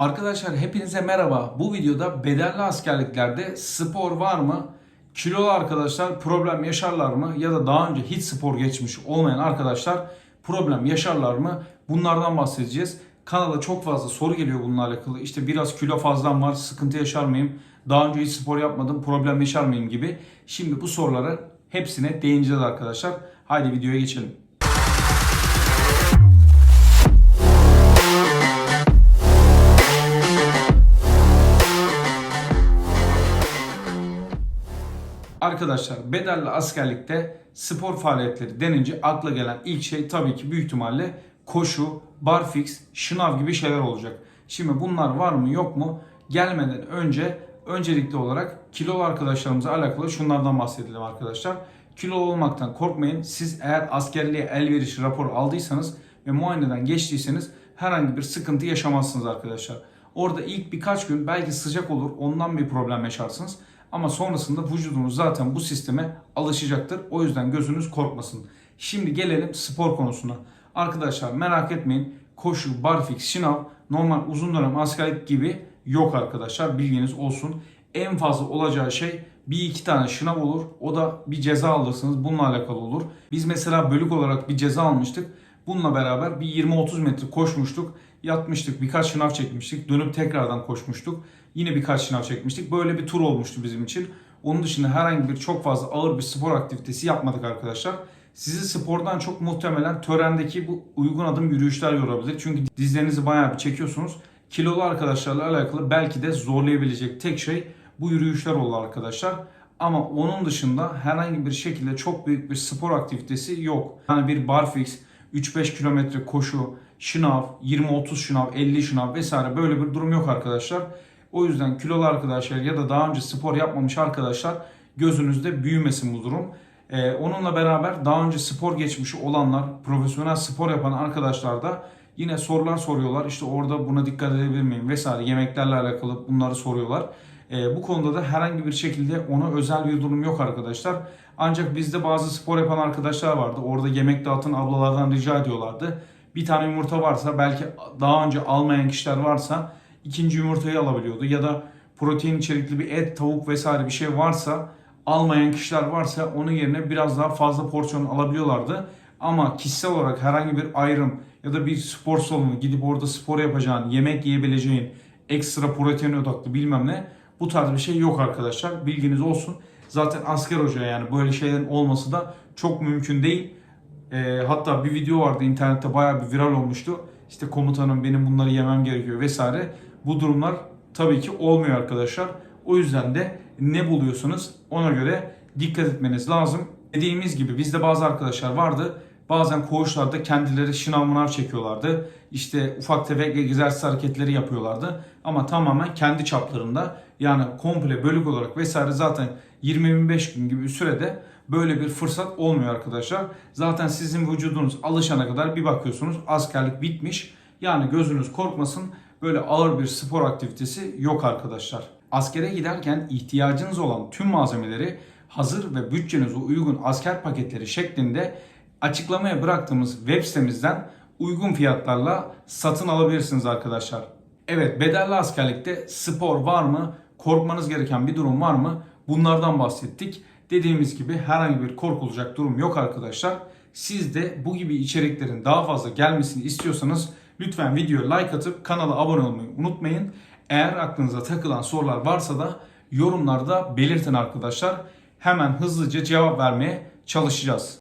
Arkadaşlar hepinize merhaba. Bu videoda bedelli askerliklerde spor var mı? Kilolu arkadaşlar problem yaşarlar mı? Ya da daha önce hiç spor geçmiş olmayan arkadaşlar problem yaşarlar mı? Bunlardan bahsedeceğiz. Kanala çok fazla soru geliyor bununla alakalı. İşte biraz kilo fazlam var, sıkıntı yaşar mıyım? Daha önce hiç spor yapmadım, problem yaşar mıyım gibi. Şimdi bu soruları hepsine değineceğiz arkadaşlar. Haydi videoya geçelim. Arkadaşlar bedelli askerlikte spor faaliyetleri denince akla gelen ilk şey tabii ki büyük ihtimalle koşu, barfix, şınav gibi şeyler olacak. Şimdi bunlar var mı yok mu? Gelmeden önce öncelikli olarak kilolu arkadaşlarımıza alakalı şunlardan bahsedelim arkadaşlar. Kilolu olmaktan korkmayın. Siz eğer askerliğe elverişli rapor aldıysanız ve muayeneden geçtiyseniz herhangi bir sıkıntı yaşamazsınız arkadaşlar. Orada ilk birkaç gün belki sıcak olur ondan bir problem yaşarsınız. Ama sonrasında vücudunuz zaten bu sisteme alışacaktır. O yüzden gözünüz korkmasın. Şimdi gelelim spor konusuna. Arkadaşlar merak etmeyin. Koşu, barfix, şınav normal uzun dönem askerlik gibi yok arkadaşlar. Bilginiz olsun. En fazla olacağı şey bir iki tane şınav olur. O da bir ceza alırsınız. Bununla alakalı olur. Biz mesela bölük olarak bir ceza almıştık. Bununla beraber bir 20-30 metre koşmuştuk. Yatmıştık, birkaç şınav çekmiştik. Dönüp tekrardan koşmuştuk. Yine birkaç şınav çekmiştik. Böyle bir tur olmuştu bizim için. Onun dışında herhangi bir çok fazla ağır bir spor aktivitesi yapmadık arkadaşlar. Sizi spordan çok muhtemelen törendeki bu uygun adım yürüyüşler yorabilir. Çünkü dizlerinizi bayağı bir çekiyorsunuz. Kilolu arkadaşlarla alakalı belki de zorlayabilecek tek şey bu yürüyüşler oldu arkadaşlar. Ama onun dışında herhangi bir şekilde çok büyük bir spor aktivitesi yok. Yani bir barfix, 3-5 kilometre koşu, şınav, 20-30 şınav, 50 şınav vesaire böyle bir durum yok arkadaşlar. O yüzden kilolu arkadaşlar ya da daha önce spor yapmamış arkadaşlar gözünüzde büyümesin bu durum. Ee, onunla beraber daha önce spor geçmişi olanlar, profesyonel spor yapan arkadaşlar da yine sorular soruyorlar. İşte orada buna dikkat edebilir miyim vesaire yemeklerle alakalı bunları soruyorlar. Ee, bu konuda da herhangi bir şekilde ona özel bir durum yok arkadaşlar. Ancak bizde bazı spor yapan arkadaşlar vardı. Orada yemek dağıtın ablalardan rica ediyorlardı. Bir tane yumurta varsa belki daha önce almayan kişiler varsa ikinci yumurtayı alabiliyordu. Ya da protein içerikli bir et, tavuk vesaire bir şey varsa almayan kişiler varsa onun yerine biraz daha fazla porsiyon alabiliyorlardı. Ama kişisel olarak herhangi bir ayrım ya da bir spor salonu gidip orada spor yapacağın, yemek yiyebileceğin, ekstra protein odaklı bilmem ne bu tarz bir şey yok arkadaşlar. Bilginiz olsun. Zaten asker hoca yani böyle şeylerin olması da çok mümkün değil. Ee, hatta bir video vardı internette bayağı bir viral olmuştu. İşte komutanım benim bunları yemem gerekiyor vesaire. Bu durumlar tabii ki olmuyor arkadaşlar. O yüzden de ne buluyorsunuz ona göre dikkat etmeniz lazım. Dediğimiz gibi bizde bazı arkadaşlar vardı. Bazen koğuşlarda kendileri şınav mınav çekiyorlardı. İşte ufak tefek egzersiz hareketleri yapıyorlardı. Ama tamamen kendi çaplarında yani komple bölük olarak vesaire zaten 20-25 gün gibi bir sürede böyle bir fırsat olmuyor arkadaşlar. Zaten sizin vücudunuz alışana kadar bir bakıyorsunuz askerlik bitmiş. Yani gözünüz korkmasın böyle ağır bir spor aktivitesi yok arkadaşlar. Askere giderken ihtiyacınız olan tüm malzemeleri hazır ve bütçenize uygun asker paketleri şeklinde açıklamaya bıraktığımız web sitemizden uygun fiyatlarla satın alabilirsiniz arkadaşlar. Evet bedelli askerlikte spor var mı? Korkmanız gereken bir durum var mı? Bunlardan bahsettik. Dediğimiz gibi herhangi bir korkulacak durum yok arkadaşlar. Siz de bu gibi içeriklerin daha fazla gelmesini istiyorsanız lütfen videoya like atıp kanala abone olmayı unutmayın. Eğer aklınıza takılan sorular varsa da yorumlarda belirtin arkadaşlar. Hemen hızlıca cevap vermeye çalışacağız.